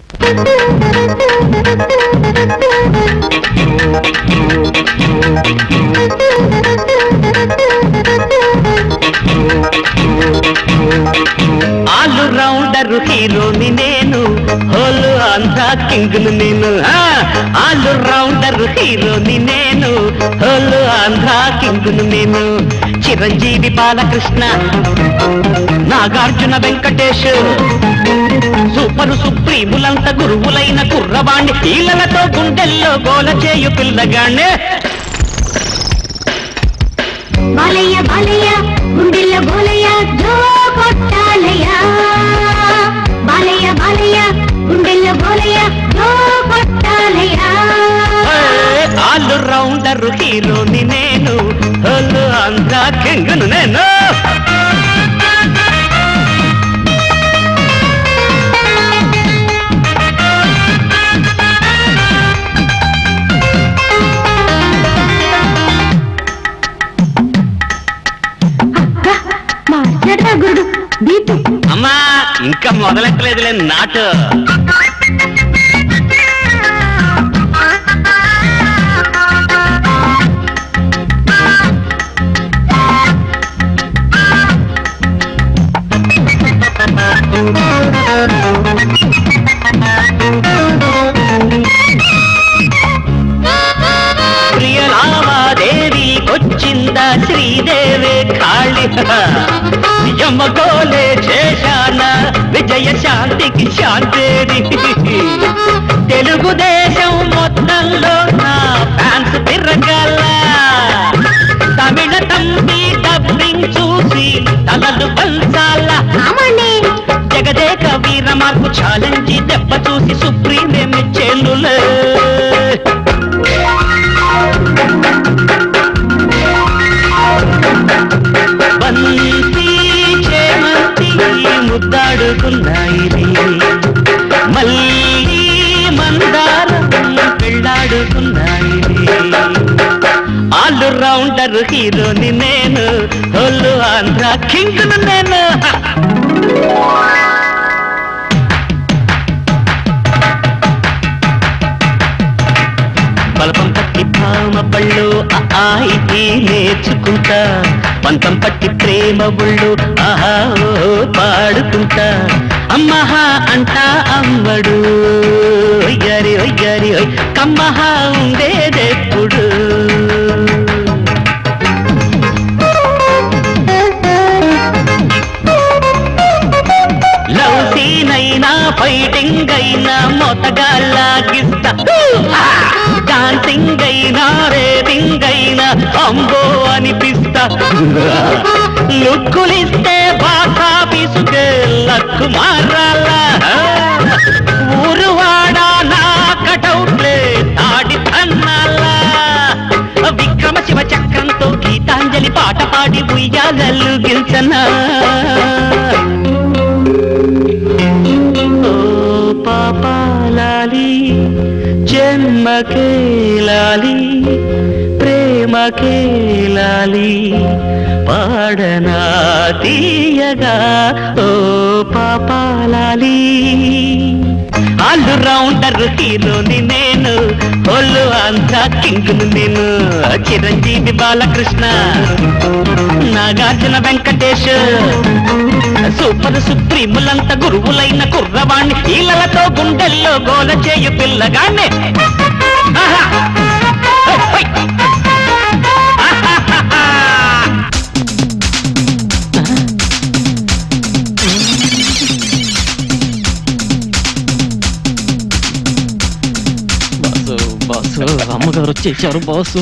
All కింగ్ను నేను all rounder హీరోని నేను హోలు ఆంధ్ర కింగ్ను నేను చిరంజీవి బాలకృష్ణ నాగార్జున వెంకటేష్ సూపరు సుప్రీములంత గురువులైన కుర్రవాణ్ణి ఈలలతో గుండెల్లో గోల చేయు పిల్లగానే బాలయ్య బాలయ్య గుండెల్లో గోలయ్య జో! రౌండర్ హీరోని నేను. హోల్ ఆంధ్రా కింగ్ను నేను. అమ్మా ఇంకా మొదలెట్టలేదులే నాటు. శ్రీదేవి కాళి యమగోలే చేశాన విజయ శాంతికి శాంతేది. తెలుగుదేశం మొత్తంలో నా ఫ్యాన్స్ తిరగల. తమిళ తంబి డబ్బింగ్ చూసి తలలు పంచాల జగదేక వీర మార్పు ఛాలెంజ్ దెబ్బ చూసి సుప్రీమే మెచ్చేలులే ముద్దాడుకున్నాయి మళ్ళీ మందారం పెళ్ళాడుకున్నాయి. ఆల్ రౌండర్ హీరోని నేను హోల్ ఆంధ్ర కింగ్ నేను. పట్టి పళ్ళు ఆ నేర్చుకుంటా. పంతం పట్టి ప్రేమ ఒళ్ళు ఆహా పాడుకుంటా. అమ్మహా అంటా అమ్మడు ఒయ్యారి ఒయ్యారి ఒయ్ కమ్మహా ఉండేదెప్పుడు ఫైటింగ్ అయినా మొత్తగా లాగిస్తా డాన్సింగ్ అయినా రేపింగ్ అయినా అంబో అనిపిస్తా. లుక్కులిస్తే బాగా పిసుకే లక్కు మారాలా ఊరు నా కటౌట్లే తాడి తన్నాలా. విక్రమ శివ చక్రంతో గీతాంజలి పాట పాడి ఉయ్యాలలు గెలిచనా జన్మకే లాలి ప్రేమకే లాలి పాడనా తీయగా ఓ పాపాలాలి. ఆల్ రౌండర్ హీరోని నేను ఒళ్ళు అంతా కింగ్ను నేను చిరంజీవి బాలకృష్ణ నాగార్జున వెంకటేష్. సూపర్ సుప్రీములంత గురువులైన కుర్రవాణ్ణి. ఈలలతో గుండెల్లో గోల చేయు పిల్లగానే బాసు బాసు అమ్మగారు వచ్చేసారు బాసు.